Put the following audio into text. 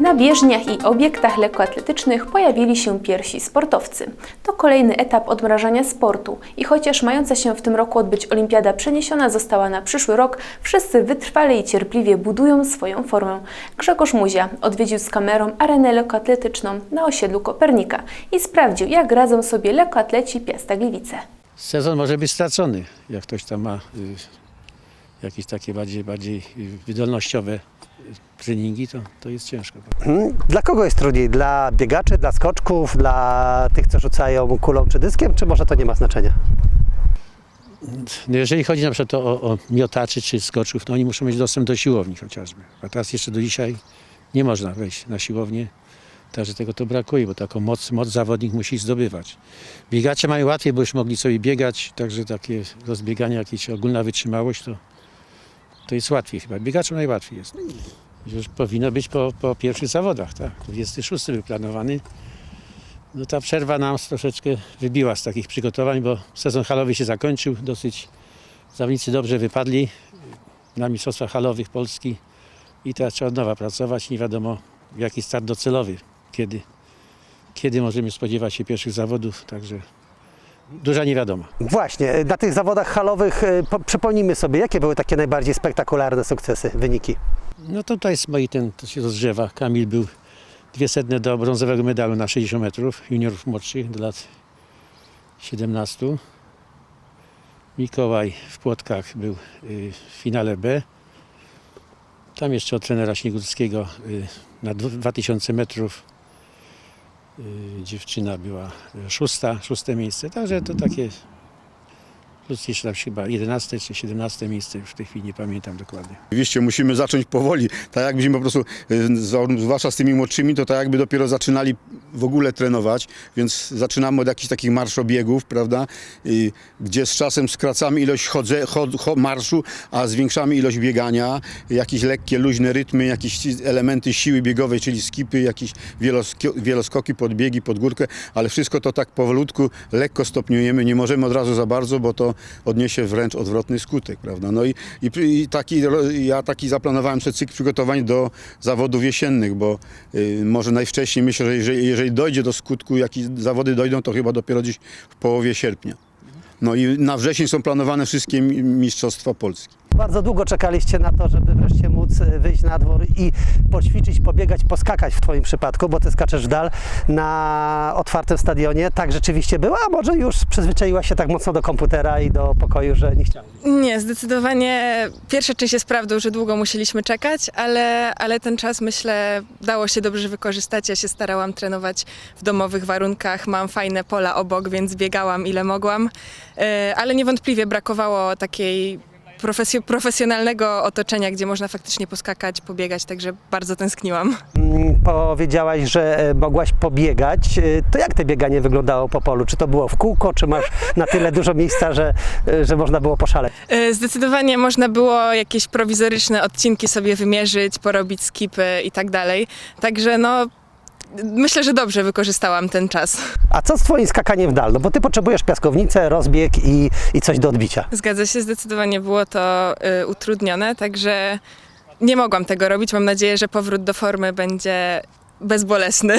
Na bieżniach i obiektach lekkoatletycznych pojawili się pierwsi sportowcy. To kolejny etap odmrażania sportu i chociaż mająca się w tym roku odbyć olimpiada przeniesiona została na przyszły rok, wszyscy wytrwale i cierpliwie budują swoją formę. Grzegorz Muzia odwiedził z kamerą arenę lekkoatletyczną na osiedlu Kopernika i sprawdził, jak radzą sobie lekkoatleci Piasta Gliwice. Sezon może być stracony, jak ktoś tam ma y, jakieś takie bardziej, bardziej y, wydolnościowe y, treningi, to, to jest ciężko. Hmm, Dla kogo jest trudniej? Dla biegaczy, dla skoczków, dla tych, co rzucają kulą czy dyskiem, czy może to nie ma znaczenia? No jeżeli chodzi na przykład o, o miotaczy czy skoczów, to oni muszą mieć dostęp do siłowni chociażby. A teraz jeszcze do dzisiaj nie można wejść na siłownię, także tego to brakuje, bo taką moc, moc zawodnik musi zdobywać. Biegacze mają łatwiej, bo już mogli sobie biegać, także takie rozbieganie, jakieś ogólna wytrzymałość, to, to jest łatwiej chyba. Biegaczom najłatwiej jest. Już powinno być po, po pierwszych zawodach, tak? 26 był planowany. No ta przerwa nam troszeczkę wybiła z takich przygotowań, bo sezon halowy się zakończył. Dosyć zawodnicy dobrze wypadli na Mistrzostwach Halowych Polski i teraz trzeba od nowa pracować. Nie wiadomo jaki start docelowy, kiedy, kiedy możemy spodziewać się pierwszych zawodów, także duża niewiadoma. Właśnie, na tych zawodach halowych e, po, przypomnijmy sobie, jakie były takie najbardziej spektakularne sukcesy, wyniki. No to tutaj jest moi ten, to się rozgrzewa. Kamil był dwie setne do brązowego medalu na 60 metrów, juniorów młodszych do lat 17. Mikołaj w Płotkach był y, w finale B. Tam jeszcze od trenera Śniegurskiego y, na dwu- 2000 metrów dziewczyna była y, szósta, szóste miejsce. Także to takie jeszcze tam chyba 11 czy 17 miejsce, w tej chwili nie pamiętam dokładnie. Oczywiście musimy zacząć powoli, tak jakbyśmy po prostu, y, zwłaszcza z tymi młodszymi, to tak jakby dopiero zaczynali w ogóle trenować, więc zaczynamy od jakichś takich marszobiegów, prawda, I, gdzie z czasem skracamy ilość chodze, chod, cho, marszu, a zwiększamy ilość biegania, jakieś lekkie, luźne rytmy, jakieś elementy siły biegowej, czyli skipy, jakieś wieloskoki, podbiegi, pod górkę, ale wszystko to tak powolutku, lekko stopniujemy, nie możemy od razu za bardzo, bo to odniesie wręcz odwrotny skutek, prawda? No i, i, i taki, ja taki zaplanowałem sobie cykl przygotowań do zawodów jesiennych, bo y, może najwcześniej myślę, że jeżeli, jeżeli dojdzie do skutku, jakie zawody dojdą, to chyba dopiero gdzieś w połowie sierpnia. No i na wrzesień są planowane wszystkie mi- Mistrzostwa Polski. Bardzo długo czekaliście na to, żeby wreszcie móc e, wyjść na dwór i poćwiczyć, pobiegać, poskakać w Twoim przypadku, bo Ty skaczesz w dal na otwartym stadionie. Tak rzeczywiście było, a może już przyzwyczaiłaś się tak mocno do komputera i do pokoju, że nie chciałeś? Nie, zdecydowanie pierwsza część jest prawdą, że długo musieliśmy czekać, ale, ale ten czas myślę dało się dobrze wykorzystać. Ja się starałam trenować w domowych warunkach, mam fajne pola obok, więc biegałam ile mogłam, E, ale niewątpliwie brakowało takiej profesjo- profesjonalnego otoczenia, gdzie można faktycznie poskakać, pobiegać, także bardzo tęskniłam. Mm, Powiedziałaś, że e, mogłaś pobiegać. E, To jak te bieganie wyglądało po polu? Czy to było w kółko, czy masz na tyle dużo miejsca, że, e, że można było poszaleć? E, Zdecydowanie można było jakieś prowizoryczne odcinki sobie wymierzyć, porobić skipy i tak dalej. Także no, myślę, że dobrze wykorzystałam ten czas. A co z Twoim skakaniem w dal? No bo Ty potrzebujesz piaskownicę, rozbieg i, i coś do odbicia. Zgadza się, zdecydowanie było to y, utrudnione, także nie mogłam tego robić. Mam nadzieję, że powrót do formy będzie bezbolesny.